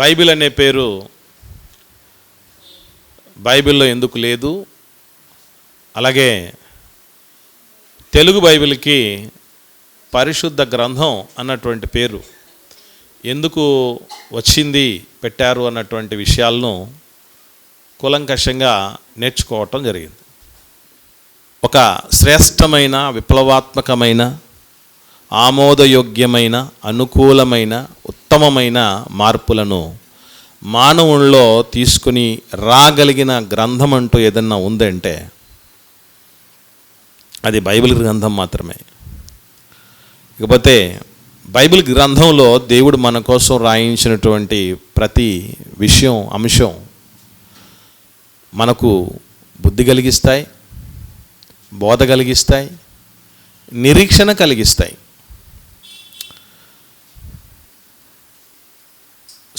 Bible అనే పేరు బైబిల్లో ఎందుకు లేదు? అలాగే తెలుగు బైబిల్కి పరిశుద్ధ గ్రంథం అన్నటువంటి పేరు ఎందుకు వచ్చింది పెట్టారు అన్నటువంటి విషయాలను కూలంకషంగా నేర్చుకోవటం జరిగింది. ఒక శ్రేష్టమైన విప్లవాత్మకమైన ఆమోదయోగ్యమైన అనుకూలమైన ఉత్తమమైన మార్పులను మానవుల్లో తీసుకుని రాగలిగిన గ్రంథం అంటూ ఏదన్నా ఉందంటే అది బైబిల్ గ్రంథం మాత్రమే. ఇకపోతే బైబిల్ గ్రంథంలో దేవుడు మన కోసం రాయించినటువంటి ప్రతి విషయం అంశం మనకు బుద్ధి కలిగిస్తాయి బోధ కలిగిస్తాయి నిరీక్షణ కలిగిస్తాయి.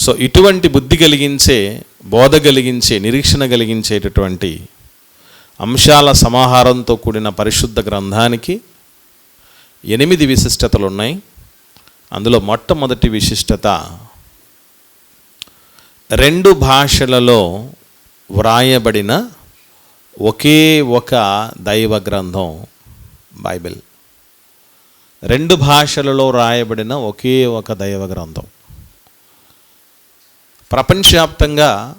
సో ఇటువంటి బుద్ధి కలిగించే బోధ కలిగించే నిరీక్షణ కలిగించేటటువంటి అంశాల సమాహారంతో కూడిన పరిశుద్ధ గ్రంథానికి ఎనిమిది విశిష్టతలు ఉన్నాయి. అందులో మొట్టమొదటి విశిష్టత రెండు భాషలలో వ్రాయబడిన ఒకే ఒక దైవ గ్రంథం బైబిల్. రెండు భాషలలో రాయబడిన ఒకే ఒక దైవ గ్రంథం. ప్రపంచవ్యాప్తంగా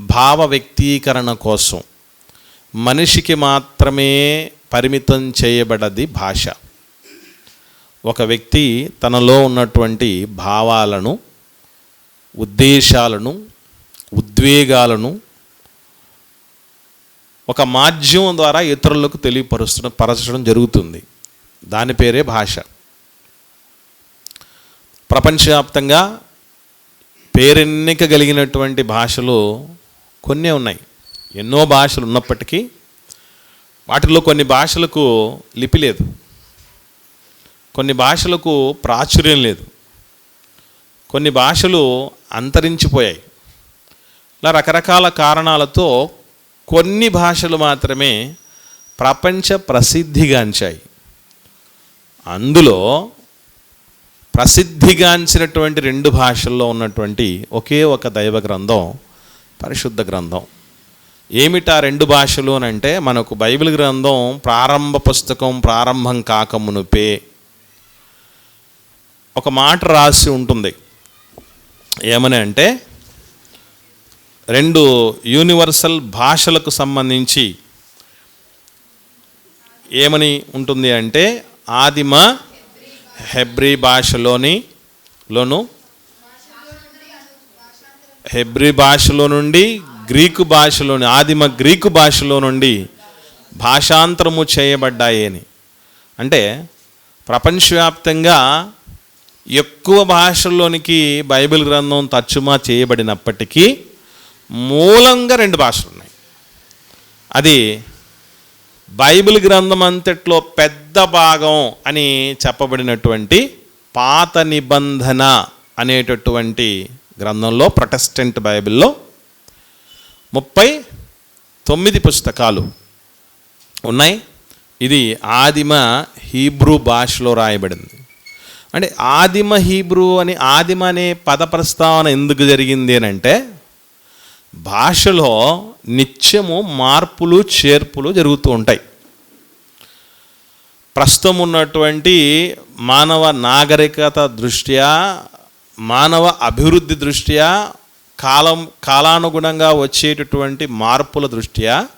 భావ వ్యక్తీకరణ కోసం మనిషికి మాత్రమే పరిమితం చేయబడది భాష. ఒక వ్యక్తి తనలో ఉన్నటువంటి భావాలను ఉద్దేశాలను ఉద్వేగాలను ఒక మాధ్యమం ద్వారా ఇతరులకు తెలియపరుచడం పరచడం జరుగుతుంది. దాని పేరే భాష. ప్రపంచవ్యాప్తంగా పేరెన్నిక కలిగినటువంటి భాషలు కొన్నే ఉన్నాయి. ఎన్నో భాషలు ఉన్నప్పటికీ వాటిలో కొన్ని భాషలకు లిపి లేదు. కొన్ని భాషలకు ప్రాచుర్యం లేదు. కొన్ని భాషలు అంతరించిపోయాయి. ఇలా రకరకాల కారణాలతో కొన్ని భాషలు మాత్రమే ప్రపంచ ప్రసిద్ధిగాంచాయి. అందులో ప్రసిద్ధిగాంచినటువంటి రెండు భాషల్లో ఉన్నటువంటి ఒకే ఒక దైవ గ్రంథం పరిశుద్ధ గ్రంథం. ఏమిటా రెండు భాషలు అని అంటే మనకు బైబిల్ గ్రంథం ప్రారంభ పుస్తకం ప్రారంభం కాకమునుపే ఒక మాట రాసి ఉంటుంది. ఏమని అంటే రెండు యూనివర్సల్ భాషలకు సంబంధించి ఏమని ఉంటుంది అంటే ఆదిమ హెబ్రీ భాషలోని లోను? హెబ్రీ భాషలో నుండి గ్రీకు భాషలోని ఆదిమ గ్రీకు భాషలో నుండి భాషాంతరము చేయబడ్డాయి అని. అంటే ప్రపంచవ్యాప్తంగా ఎక్కువ భాషల్లోనికి బైబిల్ గ్రంథం తర్జుమా చేయబడినప్పటికీ మూలంగా రెండు భాషలు ఉన్నాయి అది బైబిల్ గ్రంథం అంతట్లో పెద్ద భాగం అని చెప్పబడినటువంటి పాత నిబంధన అనేటటువంటి గ్రంథంలో ప్రొటెస్టెంట్ బైబిల్లో ముప్పై తొమ్మిది పుస్తకాలు ఉన్నాయి. ఇది ఆదిమ హీబ్రూ భాషలో రాయబడింది. అంటే ఆదిమ హీబ్రూ అని ఆదిమ అనే పద ప్రస్తావన ఎందుకు జరిగింది అని అంటే భాషలో నిత్యము మార్పులు చేర్పులు జరుగుతూ ఉంటాయి. ప్రస్తుతం ఉన్నటువంటి మానవ నాగరికత దృష్ట్యా మానవ అభివృద్ధి దృష్ట్యా కాలం కాలానుగుణంగా వచ్చేటటువంటి మార్పుల దృష్ట్యా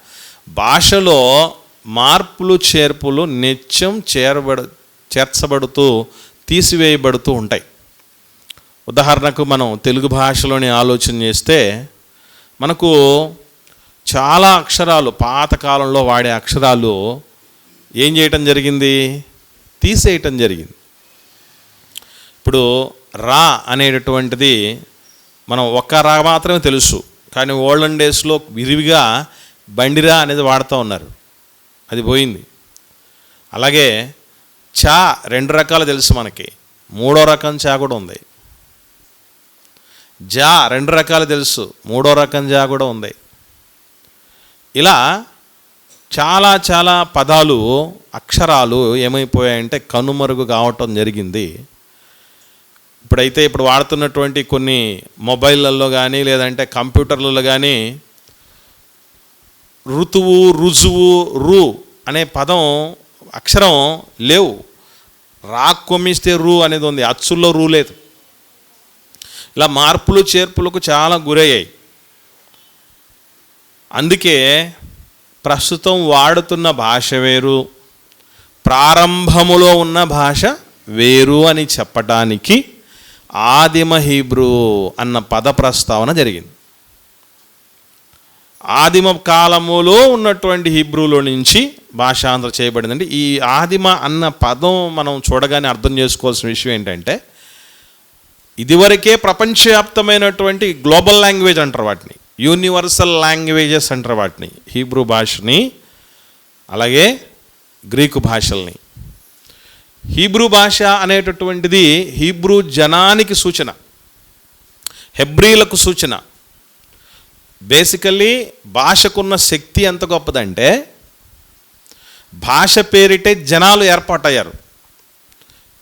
భాషలో మార్పులు చేర్పులు నిత్యం చేరబడ చేర్చబడుతూ తీసివేయబడుతూ ఉంటాయి. ఉదాహరణకు మనం తెలుగు భాషలోని ఆలోచన చేస్తే మనకు చాలా అక్షరాలు పాతకాలంలో వాడే అక్షరాలు ఏం చేయటం జరిగింది? తీసేయటం జరిగింది. ఇప్పుడు రా అనేటటువంటిది మనం ఒక్క రా మాత్రమే తెలుసు కానీ ఓల్డెన్ డేస్లో విరివిగా బండిరా అనేది వాడుతూ ఉన్నారు. అది పోయింది. అలాగే చా రెండు రకాలు తెలుసు మనకి. మూడో రకం చా కూడా ఉంది. జా రెండు రకాలు తెలుసు. మూడో రకం జా కూడా ఉంది. ఇలా చాలా చాలా పదాలు అక్షరాలు ఏమైపోయాయంటే కనుమరుగు కావటం జరిగింది. ఇప్పుడైతే ఇప్పుడు వాడుతున్నటువంటి కొన్ని మొబైళ్ళల్లో కానీ లేదంటే కంప్యూటర్లలో కానీ ఋతువు రుజువు రు అనే పదం అక్షరం లేవు. రా కొమ్మిస్తే రు అనేది ఉంది. అచ్చుల్లో రూ లేదు. ఇలా మార్పులు చేర్పులకు చాలా గురయ్యాయి. అందుకే ప్రస్తుతం వాడుతున్న భాష వేరు ప్రారంభములో ఉన్న భాష వేరు అని చెప్పటానికి ఆదిమ హీబ్రూ అన్న పద ప్రస్తావన జరిగింది. ఆదిమ కాలములో ఉన్నటువంటి హీబ్రూలో నుంచి భాషాంతర చేయబడిందండి. ఈ ఆదిమ అన్న పదం మనం చూడగానే అర్థం చేసుకోవాల్సిన విషయం ఏంటంటే ఇదివరకే ప్రపంచవ్యాప్తమైనటువంటి గ్లోబల్ లాంగ్వేజ్ అంటారు వాటిని. యూనివర్సల్ లాంగ్వేజెస్ అంటారు వాటిని. హీబ్రూ భాషని అలాగే గ్రీకు భాషల్ని. హీబ్రూ భాష అనేటటువంటిది హీబ్రూ జనానికి సూచన. హెబ్రీలకు సూచన. బేసికల్లీ భాషకున్న శక్తి ఎంత గొప్పదంటే భాష పేరిటే జనాలు ఏర్పాటయ్యారు.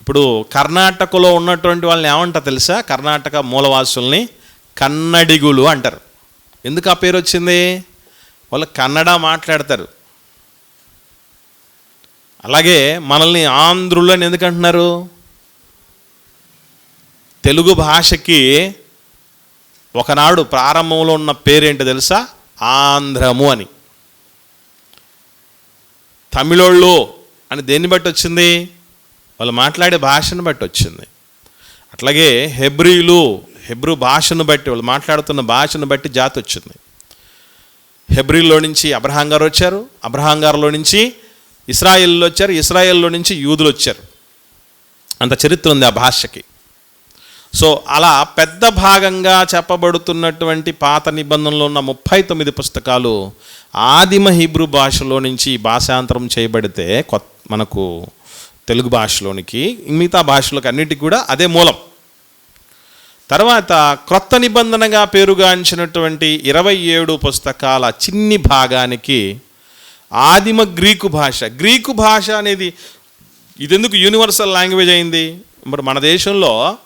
ఇప్పుడు కర్ణాటకలో ఉన్నటువంటి వాళ్ళని ఏమంటారు తెలుసా? కర్ణాటక మూలవాసుల్ని కన్నడిగులు అంటారు. ఎందుకు ఆ పేరు వచ్చింది? వాళ్ళు కన్నడ మాట్లాడతారు. అలాగే మనల్ని ఆంధ్రులు అని ఎందుకు అంటున్నారు? తెలుగు భాషకి ఒకనాడు ప్రారంభంలో ఉన్న పేరేంటి తెలుసా? ఆంధ్రము అని. తమిళోళ్ళు అని దేన్ని బట్టి వచ్చింది? వాళ్ళు మాట్లాడే భాషను బట్టి వచ్చింది. అట్లాగే హెబ్రీలు హెబ్రూ భాషను బట్టి వాళ్ళు మాట్లాడుతున్న భాషను బట్టి జాతి వచ్చింది. హెబ్రిల్లో నుంచి అబ్రహాం గారు వచ్చారు అబ్రహాం గారిలో నుంచి ఇస్రాయిల్లో వచ్చారు ఇస్రాయిల్లో నుంచి యూదులు వచ్చారు. అంత చరిత్ర ఉంది ఆ భాషకి. సో అలా పెద్ద భాగంగా చెప్పబడుతున్నటువంటి పాత నిబంధనలో ఉన్న ముప్పై తొమ్మిది పుస్తకాలు ఆదిమ హీబ్రూ భాషలో నుంచి భాషాంతరం చేయబడితే కొత్త మనకు తెలుగు భాషలోనికి మిగతా భాషలకు అన్నిటికీ కూడా అదే మూలం. తర్వాత క్రొత్త నిబంధనగా పేరుగాంచినటువంటి ఇరవై ఏడు పుస్తకాల చిన్ని భాగానికి ఆదిమ గ్రీకు భాష. గ్రీకు భాష అనేది ఇదెందుకు యూనివర్సల్ లాంగ్వేజ్ అయింది? మరి మన దేశంలో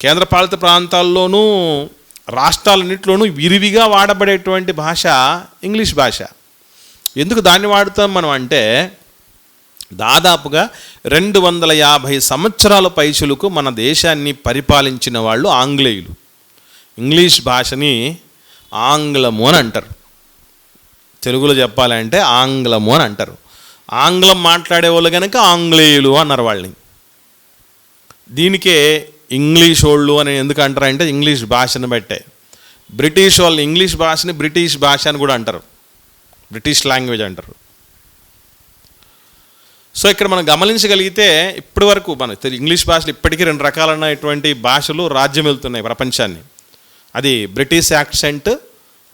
కేంద్రపాలిత ప్రాంతాల్లోనూ రాష్ట్రాలన్నింటిలోనూ విరివిగా వాడబడేటువంటి భాష ఇంగ్లీష్ భాష. ఎందుకు దాన్ని వాడుతాం మనం అంటే దాదాపుగా రెండు వందల యాభై సంవత్సరాల పైచులకు మన దేశాన్ని పరిపాలించిన వాళ్ళు ఆంగ్లేయులు. ఇంగ్లీష్ భాషని ఆంగ్లము అని అంటారు. తెలుగులో చెప్పాలంటే ఆంగ్లము అని అంటారు. ఆంగ్లం మాట్లాడే వాళ్ళు కనుక ఆంగ్లేయులు అన్నారు వాళ్ళని. దీనికే ఇంగ్లీష్ వాళ్ళు అని ఎందుకు అంటారంటే ఇంగ్లీష్ భాషను బట్టే. బ్రిటిష్ వాళ్ళు ఇంగ్లీష్ భాషని బ్రిటిష్ భాష అని కూడా అంటారు. బ్రిటిష్ లాంగ్వేజ్ అంటారు. సో ఇక్కడ మనం గమనించగలిగితే ఇప్పటి వరకు మన ఇంగ్లీష్ భాషలు ఇప్పటికీ రెండు రకాలైనటువంటి భాషలు రాజ్యం వెళ్తున్నాయి ప్రపంచాన్ని. అది బ్రిటిష్ యాక్సెంట్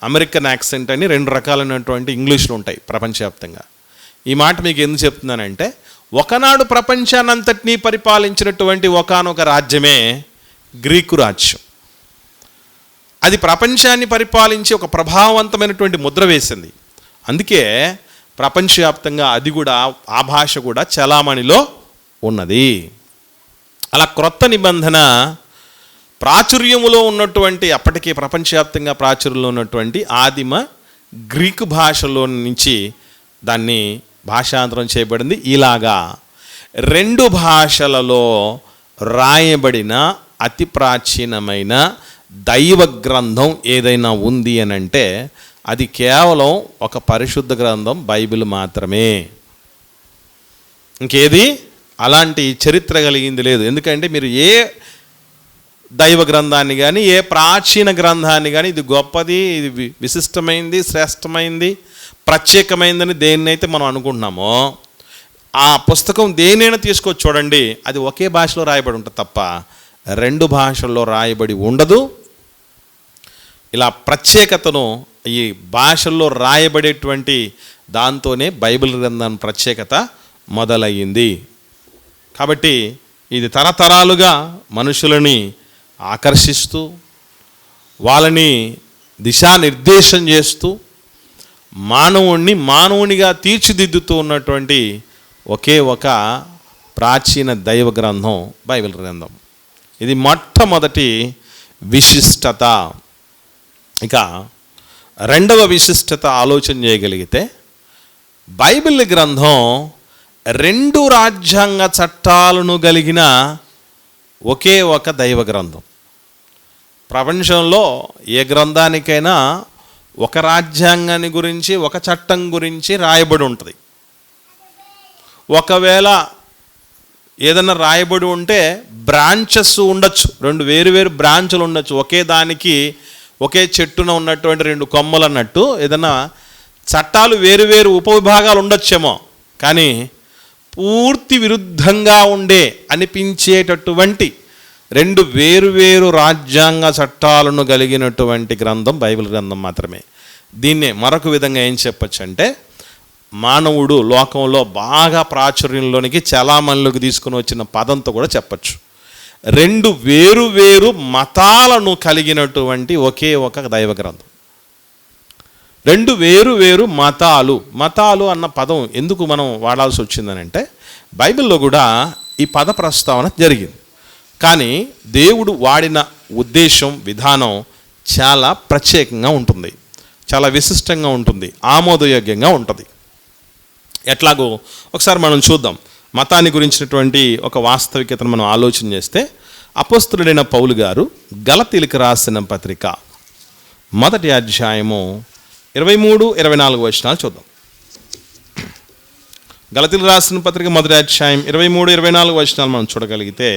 అమెరికన్ యాక్సెంట్ అని రెండు రకాలైనటువంటి ఇంగ్లీష్లు ఉంటాయి ప్రపంచవ్యాప్తంగా. ఈ మాట మీకు ఎందుకు చెప్తున్నానంటే ఒకనాడు ప్రపంచానంతటినీ పరిపాలించినటువంటి ఒకానొక రాజ్యమే గ్రీకు రాజ్యం. అది ప్రపంచాన్ని పరిపాలించి ఒక ప్రభావవంతమైనటువంటి ముద్ర వేసింది. అందుకే ప్రపంచవ్యాప్తంగా అది కూడా ఆ భాష కూడా చలామణిలో ఉన్నది. అలా క్రొత్త నిబంధన ప్రాచుర్యములో ఉన్నటువంటి అప్పటికే ప్రపంచవ్యాప్తంగా ప్రాచుర్యంలో ఉన్నటువంటి ఆదిమ గ్రీకు భాషలో నుంచి దాన్ని భాషాంతరం చేయబడింది. ఇలాగా రెండు భాషలలో రాయబడిన అతి ప్రాచీనమైన దైవ గ్రంథం ఏదైనా ఉంది అని అంటే అది కేవలం ఒక పరిశుద్ధ గ్రంథం బైబిల్ మాత్రమే. ఇంకేది? అలాంటి చరిత్ర కలిగింది లేదు. ఎందుకంటే మీరు ఏ దైవ గ్రంథాన్ని కానీ ఏ ప్రాచీన గ్రంథాన్ని కానీ ఇది గొప్పది ఇది విశిష్టమైంది శ్రేష్టమైంది ప్రత్యేకమైందని దేన్నైతే మనం అనుకుంటున్నామో ఆ పుస్తకం దేనైనా తీసుకొచ్చి చూడండి అది ఒకే భాషలో రాయబడి ఉంటుంది తప్ప రెండు భాషల్లో రాయబడి ఉండదు. ఇలా ప్రత్యేకతను ఈ భాషల్లో రాయబడేటువంటి దాంతోనే బైబిల్ గ్రంథం ప్రత్యేకత మొదలయ్యింది. కాబట్టి ఇది తరతరాలుగా మనుషులని ఆకర్షిస్తూ వాళ్ళని దిశానిర్దేశం చేస్తూ మానవుణ్ణి మానవునిగా తీర్చిదిద్దుతూ ఉన్నటువంటి ఒకే ఒక ప్రాచీన దైవ గ్రంథం బైబిల్ గ్రంథం. ఇది మొట్టమొదటి విశిష్టత. ఇక రెండవ విశిష్టత ఆలోచన చేయగలిగితే బైబిల్ గ్రంథం రెండు రాజ్యాంగ చట్టాలను కలిగిన ఒకే ఒక దైవ గ్రంథం. ప్రపంచంలో ఏ గ్రంథానికైనా ఒక రాజ్యాంగాన్ని గురించి ఒక చట్టం గురించి రాయబడి ఉంటుంది. ఒకవేళ ఏదైనా రాయబడి ఉంటే బ్రాంచెస్ ఉండొచ్చు. రెండు వేరు వేరు బ్రాంచులు ఉండొచ్చు. ఒకే దానికి ఒకే చెట్టున ఉన్నటువంటి రెండు కొమ్మలు అన్నట్టు ఏదన్నా చట్టాలు వేరు వేరు ఉపవిభాగాలు ఉండొచ్చేమో కానీ పూర్తి విరుద్ధంగా ఉండే అనిపించేటటువంటి రెండు వేరు వేరు రాజ్యాంగ చట్టాలను కలిగినటువంటి గ్రంథం బైబిల్ గ్రంథం మాత్రమే. దీన్నే మరొక విధంగా ఏం చెప్పచ్చు అంటే మానవుడు లోకంలో బాగా ప్రాచుర్యంలోనికి చలామణిలోకి తీసుకుని వచ్చిన పదంతో కూడా చెప్పచ్చు. రెండు వేరు వేరు మతాలను కలిగినటువంటి ఒకే ఒక దైవ గ్రంథం. రెండు వేరు వేరు మతాలు. మతాలు అన్న పదం ఎందుకు మనం వాడాల్సి వచ్చిందనంటే బైబిల్లో కూడా ఈ పద ప్రస్తావన జరిగింది. కానీ దేవుడు వాడిన ఉద్దేశం విధానం చాలా ప్రత్యేకంగా ఉంటుంది. చాలా విశిష్టంగా ఉంటుంది. ఆమోదయోగ్యంగా ఉంటుంది. ఎట్లాగో ఒకసారి మనం చూద్దాం. మతాన్ని గురించినటువంటి ఒక వాస్తవికతను మనం ఆలోచన చేస్తే అపస్తుడైన పౌలు గారు గలతీలకు రాసిన పత్రిక మొదటి అధ్యాయము ఇరవై మూడు ఇరవై నాలుగు వచనాలు చూద్దాం. గలతీలు రాసిన పత్రిక మొదటి అధ్యాయం ఇరవై మూడు ఇరవై నాలుగు వచనాలు మనం చూడగలిగితే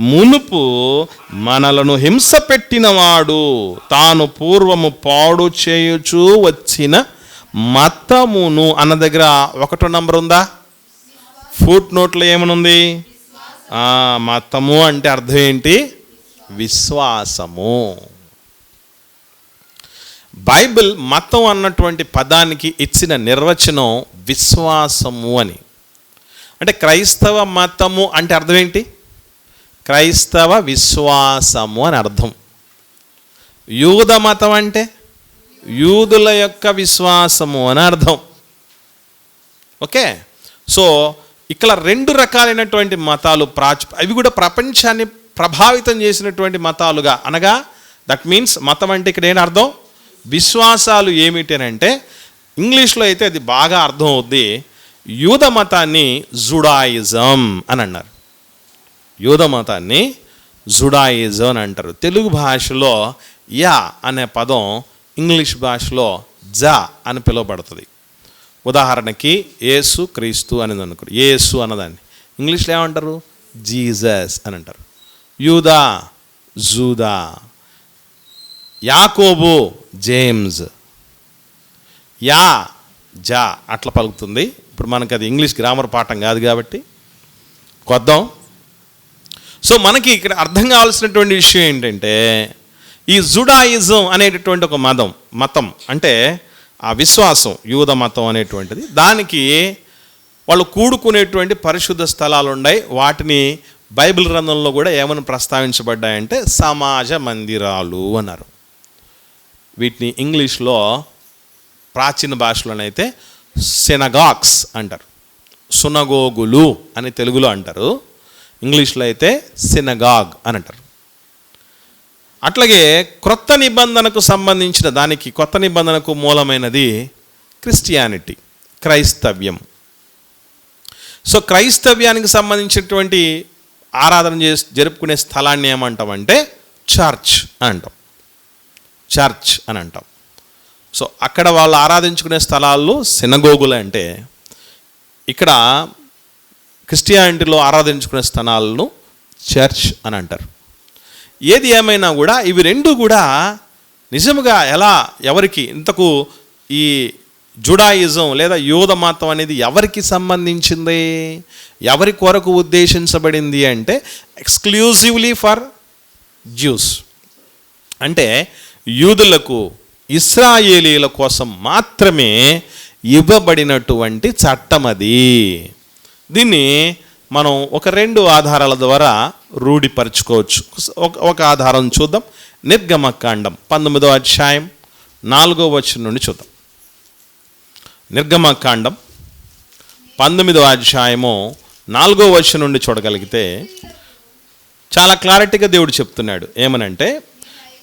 మునుపు మనలను హింస పెట్టినవాడు తాను పూర్వము పాడు చేయుచూ వచ్చిన మతమును అన్న దగ్గర ఒకటో నంబర్ ఉందా? ఫుట్ నోట్లో ఏమనుంది మతము అంటే అర్థం ఏంటి? విశ్వాసము. బైబిల్ మతం అన్నటువంటి పదానికి ఇచ్చిన నిర్వచనం విశ్వాసము అని. అంటే క్రైస్తవ మతము అంటే అర్థం ఏంటి? క్రైస్తవ విశ్వాసము అని అర్థం. యూద మతం అంటే యూదుల యొక్క విశ్వాసము అని అర్థం. ఓకే? సో ఇక్కడ రెండు రకాలైనటువంటి మతాలు ప్రాచు అవి కూడా ప్రపంచాన్ని ప్రభావితం చేసినటువంటి మతాలుగా అనగా దట్ మీన్స్ మతం అంటే ఇక్కడ ఏం అర్థం? విశ్వాసాలు ఏమిటి అని అంటే ఇంగ్లీష్లో అయితే అది బాగా అర్థం అవుద్ది యూద మతాన్ని జుడాయిజం అని అన్నారు. యూద మతాన్ని జుడాయిజం అని అంటారు. తెలుగు భాషలో యా అనే పదం ఇంగ్లీష్ భాషలో జ అని పిలువబడుతుంది. ఉదాహరణకి ఏసు క్రీస్తు అనేది అనుకోరు ఏసు అన్నదాన్ని. ఇంగ్లీష్లో ఏమంటారు? జీజస్ అని అంటారు యూదా జూదా యాకోబు జేమ్స్. యా జా అట్లా పలుకుతుంది. ఇప్పుడు మనకి అది ఇంగ్లీష్ గ్రామర్ పాఠం కాదు కాబట్టి కొద్దాం. సో మనకి ఇక్కడ అర్థం కావాల్సినటువంటి విషయం ఏంటంటే ఈ జుడాయిజం అనేటటువంటి ఒక మతం మతం అంటే ఆ విశ్వాసం యూద మతం అనేటువంటిది. దానికి వాళ్ళు కూడుకునేటువంటి పరిశుద్ధ స్థలాలు ఉన్నాయి వాటిని బైబిల్ గ్రంథంలో కూడా ఏమని ప్రస్తావించబడ్డాయంటే సమాజ మందిరాలు అన్నారు. వీటిని ఇంగ్లీష్లో ప్రాచీన భాషలోనైతే సెనగాక్స్ అంటారు. సునగోగులు అని తెలుగులో అంటారు. ఇంగ్లీష్లో అయితే సినగాగ్ అని అంటారు. అట్లాగే క్రొత్త నిబంధనకు సంబంధించిన దానికి కొత్త నిబంధనకు మూలమైనది క్రిస్టియానిటీ క్రైస్తవ్యం. సో క్రైస్తవ్యానికి సంబంధించినటువంటి ఆరాధన చేసి జరుపుకునే స్థలాన్ని ఏమంటామంటే చర్చ్ అని అంటాం. చర్చ్ అని అంటాం. సో అక్కడ వాళ్ళు ఆరాధించుకునే స్థలాల్లో సినగోగులు అంటే ఇక్కడ క్రిస్టియానిటీలో ఆరాధించుకునే స్థలాలను చర్చ్ అని అంటారు. ఏది ఏమైనా కూడా ఇవి రెండు కూడా నిజముగా ఎలా ఎవరికి ఇంతకు ఈ జుడాయిజం లేదా యూద మతం అనేది ఎవరికి సంబంధించింది? ఎవరి కొరకు ఉద్దేశించబడింది అంటే ఎక్స్క్లూజివ్లీ ఫర్ జ్యూస్ అంటే యూదులకు ఇస్రాయేలీల కోసం మాత్రమే ఇవ్వబడినటువంటి చట్టం అది దీన్ని మనం ఒక రెండు ఆధారాల ద్వారా రూఢిపరచుకోవచ్చు. ఒక ఒక ఆధారం చూద్దాం. నిర్గమకాండం పంతొమ్మిదో అధ్యాయం నాలుగో వచనం నుండి చూద్దాం. నిర్గమకాండం పంతొమ్మిదో అధ్యాయము నాలుగో వచనం నుండి చూడగలిగితే చాలా క్లారిటీగా దేవుడు చెప్తున్నాడు. ఏమనంటే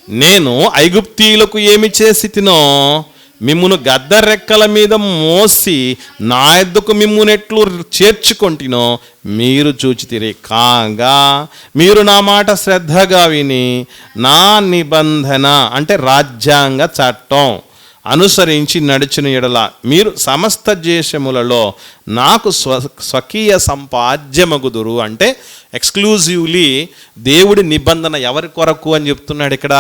నేను ఐగుప్తీయులకు ఏమి చేసి తినో? మిమ్మును గద్ద రెక్కల మీద మోసి నా ఎద్దుకు మిమ్మునెట్లు చేర్చుకొంటినో మీరు చూచితిరి కాగా మీరు నా మాట శ్రద్ధగా విని నా నిబంధన అంటే రాజ్యాంగ చట్టం అనుసరించి నడిచిన ఎడల మీరు సమస్త దేశములలో నాకు స్వ స్వకీయ సంపాద్యమగుదురు అంటే ఎక్స్క్లూజివ్లీ దేవుడి నిబంధన ఎవరి కొరకు అని చెప్తున్నాడు ఇక్కడ?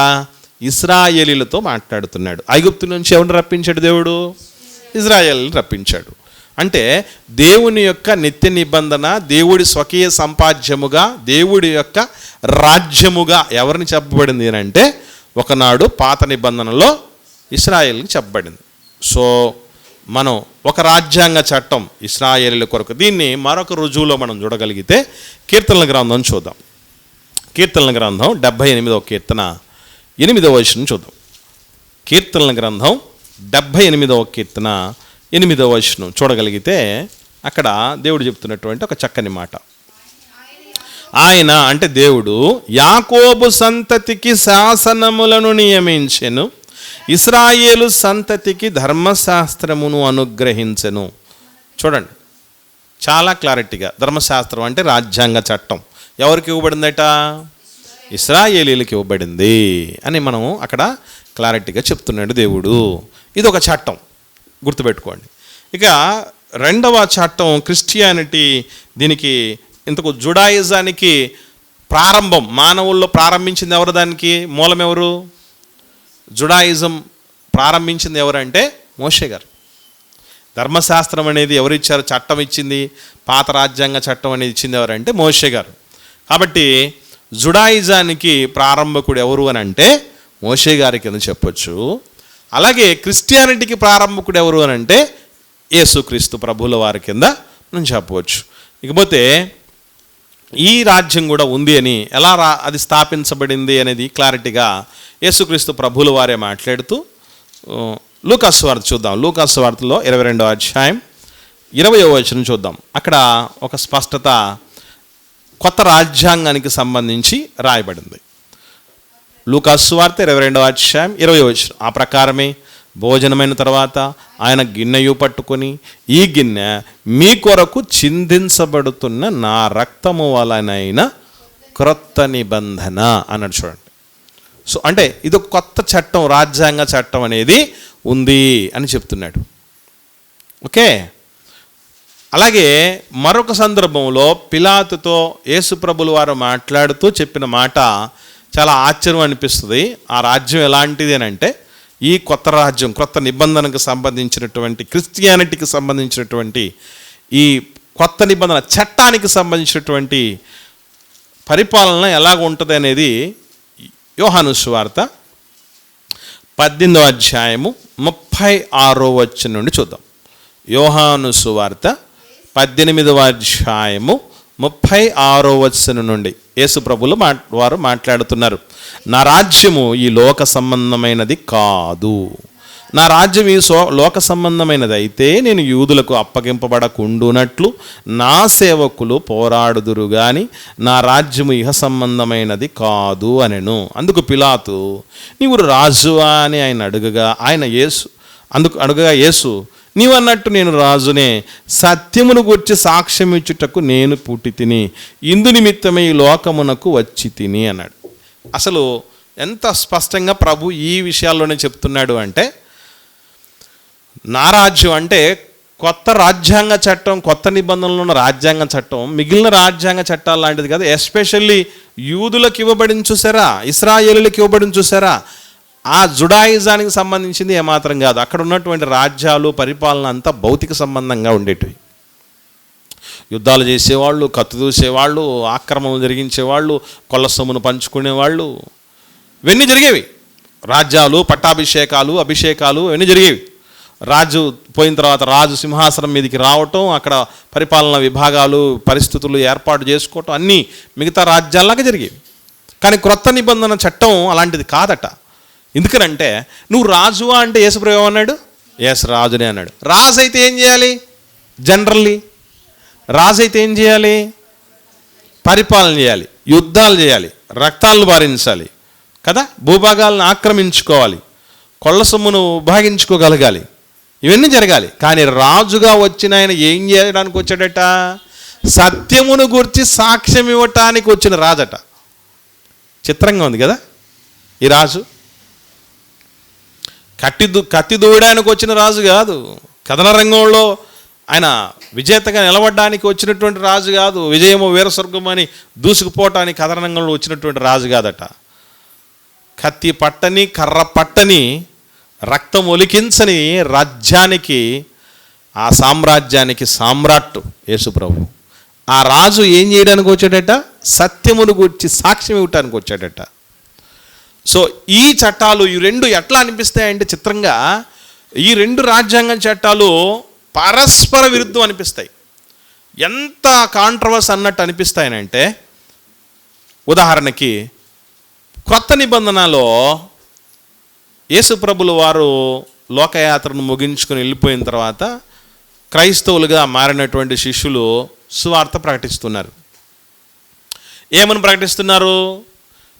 ఇస్రాయేలీలతో మాట్లాడుతున్నాడు. ఐగుప్తు నుంచి ఎవరిని రప్పించాడు దేవుడు? ఇజ్రాయేల్ని రప్పించాడు. అంటే దేవుని యొక్క నిత్య నిబంధన దేవుడి స్వకీయ సంపాద్యముగా దేవుడి యొక్క రాజ్యముగా ఎవరిని చెప్పబడింది అని అంటే ఒకనాడు పాత నిబంధనలో ఇస్రాయేల్కి చెప్పబడింది. సో మనం ఒక రాజ్యాంగ చట్టం ఇస్రాయేలీల కొరకు దీన్ని మరొక రుజువులో మనం చూడగలిగితే కీర్తనల గ్రంథం చూద్దాం. కీర్తనల గ్రంథం డెబ్భై ఎనిమిదవ కీర్తన ఎనిమిదవ వచనం చూద్దాం. కీర్తనల గ్రంథం డెబ్భై ఎనిమిదవ కీర్తన ఎనిమిదవ వచనం. చూడగలిగితే అక్కడ దేవుడు చెప్తున్నటువంటి ఒక చక్కని మాట. ఆయన అంటే దేవుడు యాకోబు సంతతికి శాసనములను నియమించెను ఇస్రాయేలు సంతతికి ధర్మశాస్త్రమును అనుగ్రహించెను. చూడండి చాలా క్లారిటీగా. ధర్మశాస్త్రం అంటే రాజ్యాంగ చట్టం. ఎవరికి ఇవ్వబడిందట? ఇస్రాయేలీలకు ఇవ్వబడింది అని మనం అక్కడ క్లారిటీగా చెప్తున్నాడు దేవుడు. ఇది ఒక చట్టం. గుర్తుపెట్టుకోండి. ఇక రెండవ చట్టం క్రిస్టియానిటీ దీనికి ఇంతకు జుడాయిజానికి ప్రారంభం. మానవుల్లో ప్రారంభించింది ఎవరు దానికి? మూలం ఎవరు? జుడాయిజం ప్రారంభించింది ఎవరంటే మోషే గారు. ధర్మశాస్త్రం అనేది ఎవరిచ్చారు చట్టం ఇచ్చింది. పాత రాజ్యాంగ చట్టం అనేది ఇచ్చింది ఎవరంటే మోషే గారు. కాబట్టి జుడాయిజానికి ప్రారంభకుడు ఎవరు అని అంటే మోషే గారి కింద చెప్పొచ్చు. అలాగే క్రిస్టియానిటీకి ప్రారంభకుడు ఎవరు అని అంటే యేసుక్రీస్తు ప్రభుల వారి కింద మనం చెప్పవచ్చు ఇకపోతే ఈ రాజ్యం కూడా ఉంది అని ఎలా రా అది స్థాపించబడింది అనేది క్లారిటీగా యేసుక్రీస్తు ప్రభుల వారే మాట్లాడుతూ లూకాస్ వార్త చూద్దాం. లూకాస్ వార్తలో ఇరవై రెండవ అధ్యాయం ఇరవయో వచనం చూద్దాం. అక్కడ ఒక స్పష్టత కొత్త రాజ్యాంగానికి సంబంధించి రాయబడింది. లూకాసు వార్త ఇరవై రెండవ అధ్యాయం ఇరవై వచ్చిన ఆ ప్రకారమే భోజనమైన తర్వాత ఆయన గిన్నెయు పట్టుకొని ఈ గిన్నె మీ కొరకు చిందించబడుతున్న నా రక్తము వలనైన క్రొత్త నిబంధన అన్నాడు చూడండి. సో అంటే ఇది ఒక కొత్త చట్టం రాజ్యాంగ చట్టం అనేది ఉంది అని చెప్తున్నాడు. ఓకే? అలాగే మరొక సందర్భంలో పిలాతుతో యేసుప్రభులు వారు మాట్లాడుతూ చెప్పిన మాట చాలా ఆశ్చర్యం అనిపిస్తుంది. ఆ రాజ్యం ఎలాంటిది అని అంటే ఈ కొత్త రాజ్యం కొత్త నిబంధనకు సంబంధించినటువంటి క్రిస్టియానిటీకి సంబంధించినటువంటి ఈ కొత్త నిబంధన చట్టానికి సంబంధించినటువంటి పరిపాలన ఎలాగ ఉంటుంది అనేది యోహాను సువార్త పద్దెనిమిదవ అధ్యాయము ముప్పై ఆరో వచ్చి నుండి చూద్దాం. యోహాను సువార్త పద్దెనిమిదవ అధ్యాయము ముప్పై ఆరో వచనం నుండి యేసు ప్రభులు మా వారు మాట్లాడుతున్నారు. నా రాజ్యము ఈ లోక సంబంధమైనది కాదు. నా రాజ్యం ఈ సో లోక సంబంధమైనది. అయితే నేను యూదులకు అప్పగింపబడకుండునట్లు నా సేవకులు పోరాడుదురు గాని నా రాజ్యము ఇహ సంబంధమైనది కాదు అనెను. అందుకు పిలాతు నీవు రాజువా అని ఆయన అడుగగా ఆయన యేసు అందుకు అడుగగా యేసు నీవన్నట్టు నేను రాజునే సత్యమును గుర్చి సాక్ష్యమిచ్చుటకు నేను పుట్టి తిని ఇందు నిమిత్తమే ఈ లోకమునకు వచ్చి తిని అన్నాడు. అసలు ఎంత స్పష్టంగా ప్రభు ఈ విషయాల్లోనే చెప్తున్నాడు అంటే నా రాజ్యం అంటే కొత్త రాజ్యాంగ చట్టం కొత్త నిబంధనలు ఉన్న రాజ్యాంగ చట్టం మిగిలిన రాజ్యాంగ చట్టాలు లాంటిది కాదు ఎస్పెషల్లీ యూదులకు ఇవ్వబడిన చూసారా ఇస్రాయేలులకు ఇవ్వబడిన చూసారా ఆ జుడాయిజానికి సంబంధించింది ఏమాత్రం కాదు. అక్కడ ఉన్నటువంటి రాజ్యాలు పరిపాలన అంతా భౌతిక సంబంధంగా ఉండేటివి. యుద్ధాలు చేసేవాళ్ళు కత్తు దూసేవాళ్ళు ఆక్రమణలు జరిగించేవాళ్ళు కొల్ల సొమ్మును పంచుకునేవాళ్ళు ఇవన్నీ జరిగేవి. రాజ్యాలు పట్టాభిషేకాలు అభిషేకాలు ఇవన్నీ జరిగేవి. రాజు పోయిన తర్వాత రాజు సింహాసనం మీదకి రావటం అక్కడ పరిపాలన విభాగాలు పరిస్థితులు ఏర్పాటు చేసుకోవటం అన్నీ మిగతా రాజ్యాల్లాగా జరిగేవి. కానీ క్రొత్త నిబంధన చట్టం అలాంటిది కాదట. ఎందుకనంటే నువ్వు రాజువా? అంటే యేసుప్రభు అన్నాడు ఎస్ రాజునే అన్నాడు. రాజు అయితే ఏం చేయాలి? జనరల్లీ రాజు అయితే ఏం చేయాలి? పరిపాలన చేయాలి యుద్ధాలు చేయాలి రక్తాలను భారించాలి కదా? భూభాగాలను ఆక్రమించుకోవాలి కొళ్ళ సొమ్మును భాగించుకోగలగాలి ఇవన్నీ జరగాలి. కానీ రాజుగా వచ్చిన ఆయన ఏం చేయడానికి వచ్చాడట? సత్యమును గురించి సాక్ష్యం ఇవ్వటానికి వచ్చిన రాజట. చిత్రంగా ఉంది కదా? ఈ రాజు కత్తి కత్తి దూయడానికి వచ్చిన రాజు కాదు. కథన రంగంలో ఆయన విజేతగా నిలబడడానికి వచ్చినటువంటి రాజు కాదు. విజయము వీరస్వర్గం అని దూసుకుపోవటానికి కథన రంగంలో వచ్చినటువంటి రాజు కాదట. కత్తి పట్టని కర్ర పట్టని రక్తం ఒలికించని రాజ్యానికి ఆ సామ్రాజ్యానికి సామ్రాట్ యేసుప్రభు. ఆ రాజు ఏం చేయడానికి వచ్చాడట? సత్యమును గురించి సాక్ష్యం ఇవ్వటానికి వచ్చాడట. సో ఈ చట్టాలు ఈ రెండు ఎట్లా అనిపిస్తాయంటే చిత్రంగా ఈ రెండు రాజ్యాంగ చట్టాలు పరస్పర విరుద్ధం అనిపిస్తాయి. ఎంత కాంట్రవర్స్ అన్నట్టు అనిపిస్తాయనంటే ఉదాహరణకి కొత్త నిబంధనలో యేసుప్రభులు వారు లోకయాత్రను ముగించుకుని వెళ్ళిపోయిన తర్వాత క్రైస్తవులుగా మారినటువంటి శిష్యులు సువార్త ప్రకటిస్తున్నారు. ఏమని ప్రకటిస్తున్నారు?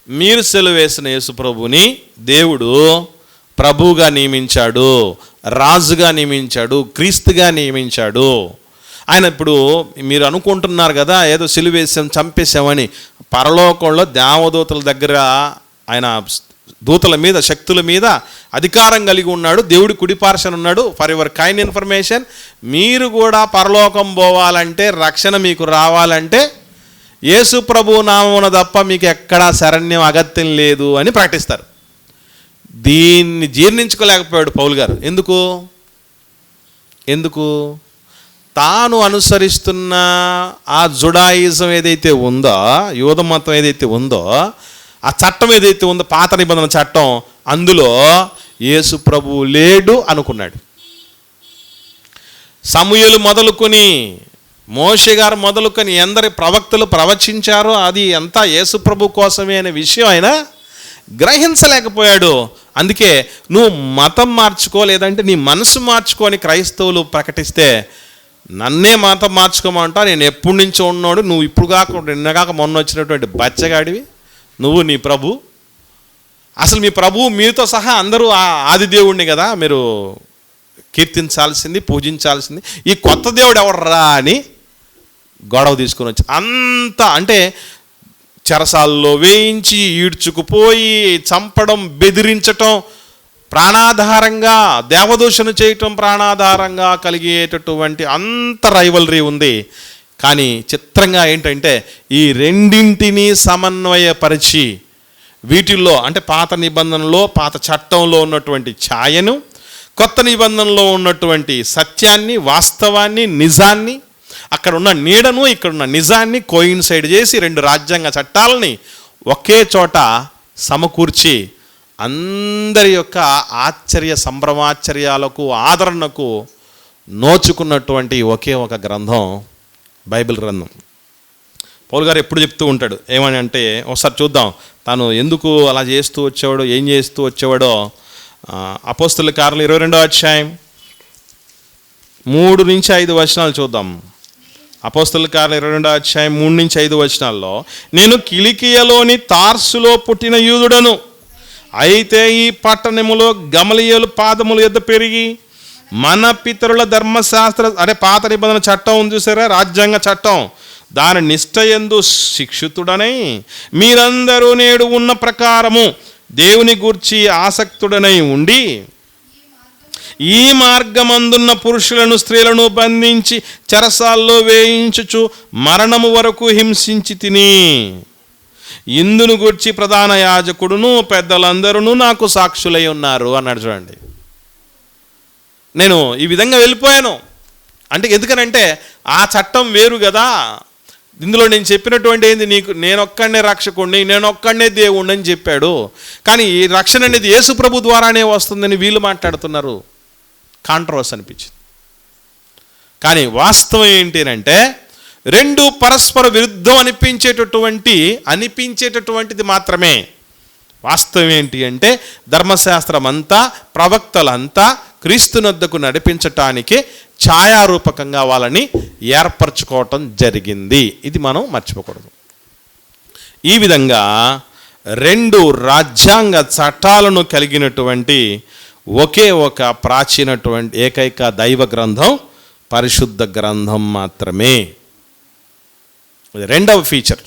మీరు సెలవు వేసిన యేసుప్రభుని దేవుడు ప్రభువుగా నియమించాడు రాజుగా నియమించాడు క్రీస్తుగా నియమించాడు. ఆయన ఇప్పుడు మీరు అనుకుంటున్నారు కదా ఏదో సిలువేసాం చంపేశామని పరలోకంలో దేవదూతల దగ్గర ఆయన దూతల మీద శక్తుల మీద అధికారం కలిగి ఉన్నాడు. దేవుడి కుడిపార్శన ఉన్నాడు. ఫర్ యువర్ కైండ్ ఇన్ఫర్మేషన్ మీరు కూడా పరలోకం పోవాలంటే రక్షణ మీకు రావాలంటే యేసు ప్రభు నామమున తప్ప మీకు ఎక్కడా శరణ్యం అగత్యం లేదు అని ప్రకటిస్తారు. దీన్ని జీర్ణించుకోలేకపోయాడు పౌలు గారు. ఎందుకు? ఎందుకు? తాను అనుసరిస్తున్న ఆ జుడాయిజం ఏదైతే ఉందో యూద మతం ఏదైతే ఉందో ఆ చట్టం ఏదైతే ఉందో పాత నిబంధన చట్టం అందులో యేసు ప్రభువు లేడు అనుకున్నాడు. సమూయలు మొదలుకొని మోషే గారు మొదలుకొని ఎందరి ప్రవక్తలు ప్రవచించారో అది అంతా యేసుప్రభు కోసమే అనే విషయం ఆయన గ్రహించలేకపోయాడు. అందుకే నువ్వు మతం మార్చుకో లేదంటే నీ మనసు మార్చుకొని క్రైస్తవులు ప్రకటిస్తే నన్నే మతం మార్చుకోమంటా నేను ఎప్పటి నుంచో ఉన్నాడు నువ్వు ఇప్పుడు కాక నిన్న కాక మొన్న వచ్చినటువంటి బచ్చగాడివి నువ్వు నీ ప్రభు. అసలు మీ ప్రభు మీతో సహా అందరూ ఆ ఆది దేవుణ్ణి కదా మీరు కీర్తించాల్సింది పూజించాల్సింది. ఈ కొత్త దేవుడు ఎవర్రా అని గొడవ తీసుకొని వచ్చి అంత అంటే చెరసాల్లో వేయించి ఈడ్చుకుపోయి చంపడం బెదిరించటం ప్రాణాధారంగా దేవదూషణ చేయటం ప్రాణాధారంగా కలిగేటటువంటి అంత రైవలరీ ఉంది. కానీ చిత్రంగా ఏంటంటే ఈ రెండింటినీ సమన్వయపరిచి వీటిల్లో అంటే పాత నిబంధనలో పాత చట్టంలో ఉన్నటువంటి ఛాయను కొత్త నిబంధనలో ఉన్నటువంటి సత్యాన్ని వాస్తవాన్ని నిజాన్ని అక్కడ ఉన్న నీడను ఇక్కడ ఉన్న నిజాన్ని కోయిన్సైడ్ చేసి రెండు రాజ్యాంగ చట్టాలని ఒకే చోట సమకూర్చి అందరి యొక్క ఆశ్చర్య సంభ్రమాశ్చర్యాలకు ఆదరణకు నోచుకున్నటువంటి ఒకే ఒక గ్రంథం బైబిల్ గ్రంథం. పౌల్ గారు ఎప్పుడు చెప్తూ ఉంటాడు ఏమని అంటే ఒకసారి చూద్దాం తాను ఎందుకు అలా చేస్తూ వచ్చేవాడో ఏం చేస్తూ వచ్చేవాడో. అపోస్తుల కారులు ఇరవై రెండో అధ్యాయం మూడు నుంచి ఐదు వచనాలు చూద్దాం. అపోస్తుల కార్లు ఇరవై రెండో అధ్యాయం మూడు నుంచి ఐదు వచనాల్లో నేను కిలికియలోని తార్సులో పుట్టిన యూదుడను. అయితే ఈ పట్టణములో గమలియలు పాదములు ఎద్ద పెరిగి మన పితరుల ధర్మశాస్త్ర అదే పాత నిబంధన చట్టం ఉంది చూసారా? రాజ్యాంగ చట్టం. దాని నిష్ట ఎందు శిక్షితుడనై మీరందరూ నేడు ఉన్న ప్రకారము దేవుని గూర్చి ఆసక్తుడనై ఉండి ఈ మార్గమందున్న పురుషులను స్త్రీలను బంధించి చెరసాల్లో వేయించుచు మరణము వరకు హింసించి తిని. ఇందును గుర్చి ప్రధాన యాజకుడును పెద్దలందరూ నాకు సాక్షులై ఉన్నారు అన్నాడు చూడండి. నేను ఈ విధంగా వెళ్ళిపోయాను. అంటే ఎందుకనంటే ఆ చట్టం వేరు కదా ఇందులో నేను చెప్పినటువంటి ఏంది? నీకు నేను ఒక్కడనే నేనొక్కడనే నేను దేవుణ్ణి అని చెప్పాడు. కానీ ఈ రక్షణ అనేది యేసు ప్రభు ద్వారానే వస్తుందని వీళ్ళు మాట్లాడుతున్నారు. కాంట్రవర్స్ అనిపించింది. కానీ వాస్తవం ఏంటినంటే రెండు పరస్పర విరుద్ధం అనిపించేటటువంటి అనిపించేటటువంటిది మాత్రమే. వాస్తవం ఏంటి అంటే ధర్మశాస్త్రం అంతా ప్రవక్తలంతా క్రీస్తునొద్దకు నడిపించటానికి ఛాయారూపకంగా వాళ్ళని ఏర్పరచుకోవటం జరిగింది. ఇది మనం మర్చిపోకూడదు. ఈ విధంగా రెండు రాజ్యాంగ చట్టాలను కలిగినటువంటి ఒకే ఒక ప్రాచీనటువంటి ఏకైక దైవ గ్రంథం పరిశుద్ధ గ్రంథం మాత్రమే. రెండవ ఫీచర్